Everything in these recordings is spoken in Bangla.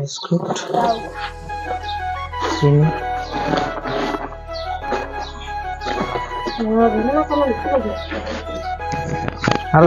বিস্কুট চিনি আর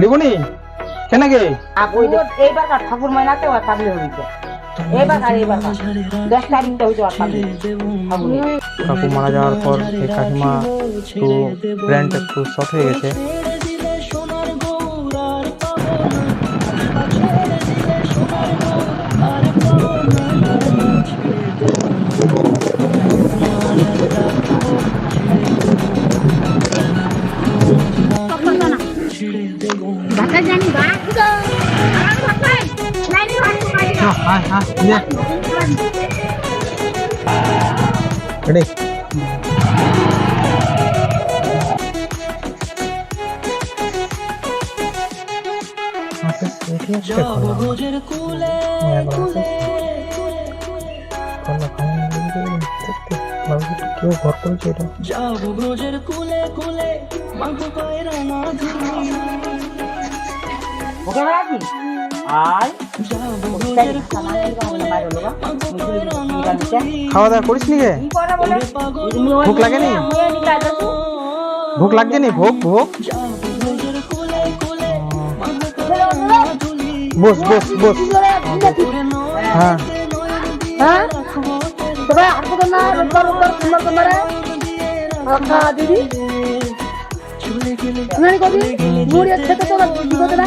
লিবনি কেন গে? এইবার ঠাকুর মাইনাতে ওর পাবলি হইছে এইবার আর এইবার দশ তারিখটা হইছে ওর পাবলি ঠাকুরের মারা যাওয়ার পর এই কাকিমা একটু ব্র্যান্ড একটু শর্ট হয়ে গেছে। হ্যাঁ হ্যাঁ রেডি আছে কলা কলা কেউ ঘর করেছে এটা যাব ব্রজের কুলে কুলে মাগো পায়রা না ধুলি ওকে রাখি আর খাওয়া দাওয়া করিস নি ভোক লাগেনি? ভোগ লাগছে নি ভোগ ভোগ বস বস বস। হ্যাঁ। হ্যাঁ? না সুন্দর তোমারে দিদি চলে কবি মুড়ি খেতে তো না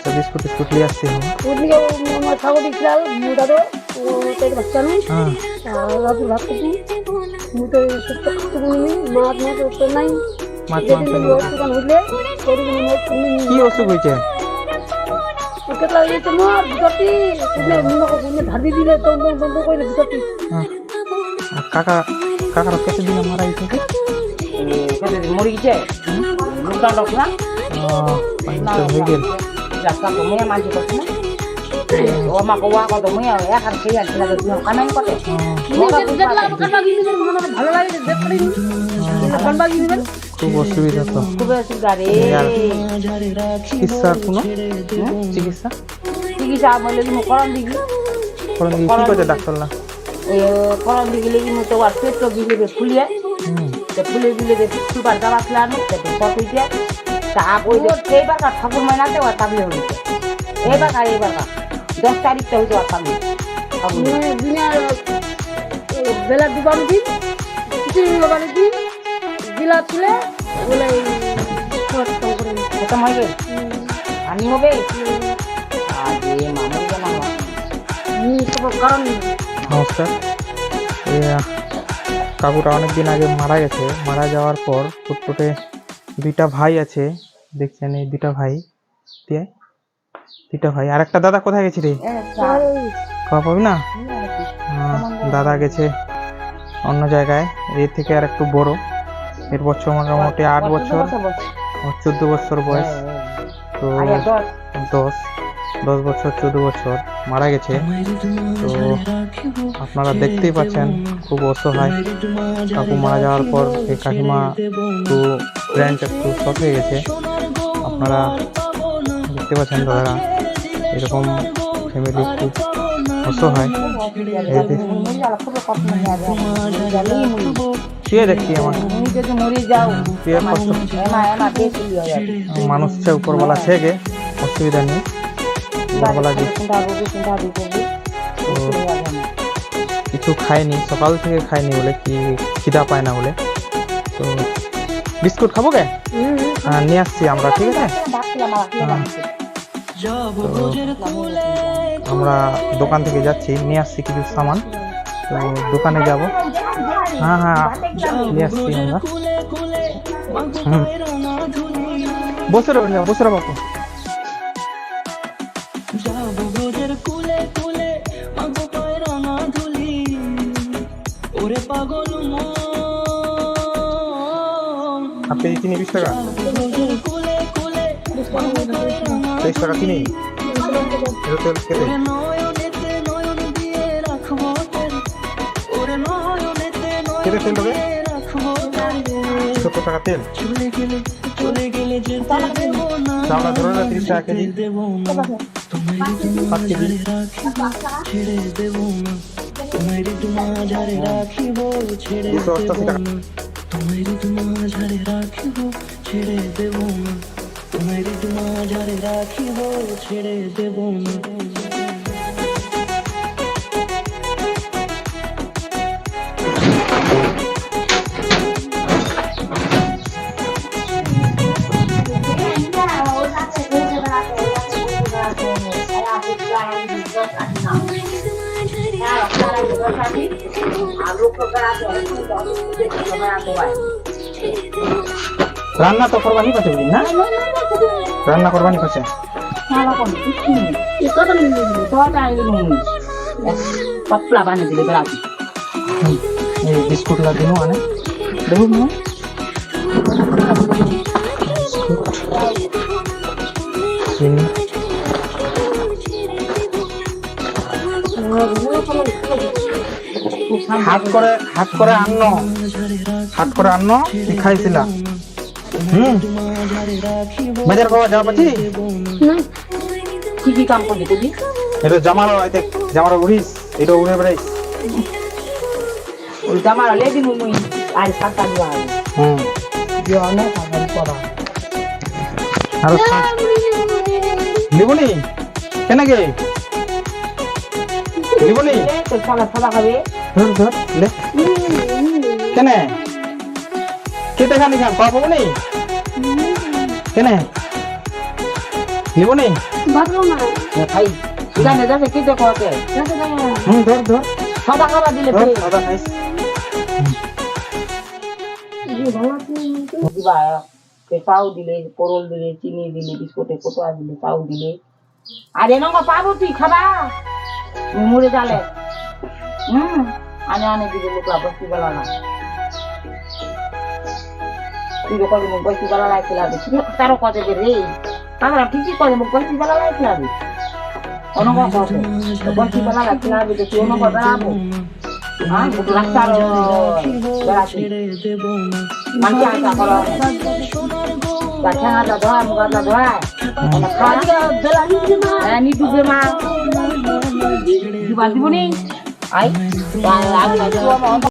আচ্ছা বিস্কুট টিস্কুট নিয়ে আসছি আমি। ওদিকে আমার ছাগল দিচ্ছিল মুটা তো ও পেট বাচ্চা নু। হ্যাঁ। রাতে ভাত খেতে মুটা সুস্থ খাতে নি মাছ মাছ তো নাই। মাছ যেদিন মাংস তুমি ওর দোকান হইলে সেদিন আমি ওর তুমি কি অসুখ হয়েছে? কেটে লাগিয়েছে মোর ভিতরটি। তুমি মুখ দিলে তো বন্ধ কইলে ভিতরটি। হ্যাঁ। কাকা কাকার কেসে দিনে মারা গেছে? মরি ডক না হয়ে গেল। রাস্তা তো মুয়ে মাঝে করছে না ও মা কোয়া কত মুয়ে এক আর সেই আর কতে ভালো লাগে এখন বাগি খুব অসুবিধা তো। খুব অসুবিধা রে চিকিৎসার কোনো? চিকিৎসা? চিকিৎসা বলে তুমি করন দিবি। করেন কি কি করছে ডাক্তার না করন দিবি লেগে মতো আর পেট দিলে ফুলিয়ে ফুলে দিলে সুপার দাবা খেলানো te পটুইতে তা ওই যে এইবার কার ঠাকুর এইবার কার এইবার কার দশ তারিখটা বেলা দিন দিন দিলা তুলে বলে খতম হয়ে গেল আমি হবে? আরে মামুর জানা কারণ নমস্কার। কাকুটা অনেক দিন আগে মারা গেছে। মারা যাওয়ার পর ফুটফুটে দুইটা ভাই আছে দেখছেন এই দুইটা ভাই। দিয়ে দুইটা ভাই। আর একটা দাদা কোথায় গেছি রে? খাওয়া পাবি না? দাদা গেছে অন্য জায়গায়। এর থেকে আর একটু বড়। এর বছর মোটামুটি আট বছর চোদ্দ বছর বয়স। তো দশ? দশ। বছর চোদ্দ বছর। মারা গেছে। তো আপনারা দেখতেই পাচ্ছেন খুব অসহায়। কাকু মারা যাওয়ার পর এই কাকিমা একটু ব্র্যান্ড একটু শর্ট হয়ে গেছে। আপনারা দেখতে পাচ্ছেন দাদারা, এরকম ফ্যামিলি খুব অসহায় এই যে শুয়ে দেখছি আমার যদি মরে যাও শুয়ে কষ্ট এমা এমা বেশি হয়ে যাবে মানুষ সে উপরবেলা থেকে অসুবিধা নেই। উপরবেলা কিছু খায়নি, সকাল থেকে খায়নি বলে, কি খিদা পায় না বলে। তো বিস্কুট খাব কে হ্যাঁ নিয়ে আসছি আমরা ঠিক আছে? আমরা দোকান থেকে যাচ্ছি নিয়ে আসছি কিছু সামান। তো দোকানে যাব। হ্যাঁ হ্যাঁ নিয়ে আসছি আমরা। বসে রো বসে রো বাপু। পাগল কেজি চিনি বিশ টাকা। তেইশ টাকা চিনি এটা তেল খেতে। রাখব তেল তেল সত্তর টাকা তেল। দেবো চাউলা ধরে না তিরিশ টাকা কেজি। দেবো পাঁচ কেজি। দেবো দুশো অষ্টাশি টাকা। তোমায় ঝাড়ে রাখিব ছেড়ে দেব না তোমায় ঝাড়ে রাখিব ছেড়ে দেব না রান্না তো করবানি পাচ্ছে বুঝলি না? রান্না করবানি পাচ্ছে পাতলা বানিয়ে দিলে বেড়াবি এই বিস্কুট লাগিনো আনে। দেখো চিনি হাত করে হাত করে আনো হাত করে আনো খাইছিলা। হুম। বাজার পাওয়া যাওয়া পাচ্ছি কি কি কাম করবি তুই এটা জামারো আইতে জামারো উড়িস এটা উড়ে বেড়াইস। ওই জামার লেদি মুই আর সাতটা দিবা হুম। দিও না সাতটা করা আর লিবনি কেন গে? লিবনি তো সালা সাদা খাবে ধর ধর লে কেনে? কেটে খানি খান পাবো নি কেনে? লিবনি খাই। জানে যাবে কি তো কতে হুম ধর ধর সাদা খাবার দিলে সাদা খাইস চাউ দিলে পরল দিলে চিনি দিলে বিস্কুটে কোটোয়া দিলে চাউ দিলে। আরে নঙ্গ পাবো তুই খাবা। মুড়ে জালে। হুম আনে আনে দিলে লোকলা বসি বেলা না। তুই কবে মুখ বসি বেলা লাগতে লাগবে তুই তারও কতে রে। আমরা ঠিকই করে মুখ বসি বেলা কবে হ্যাঁ ধোয়া মুগাটা ধোয়া নি 哎，算了，那多毛。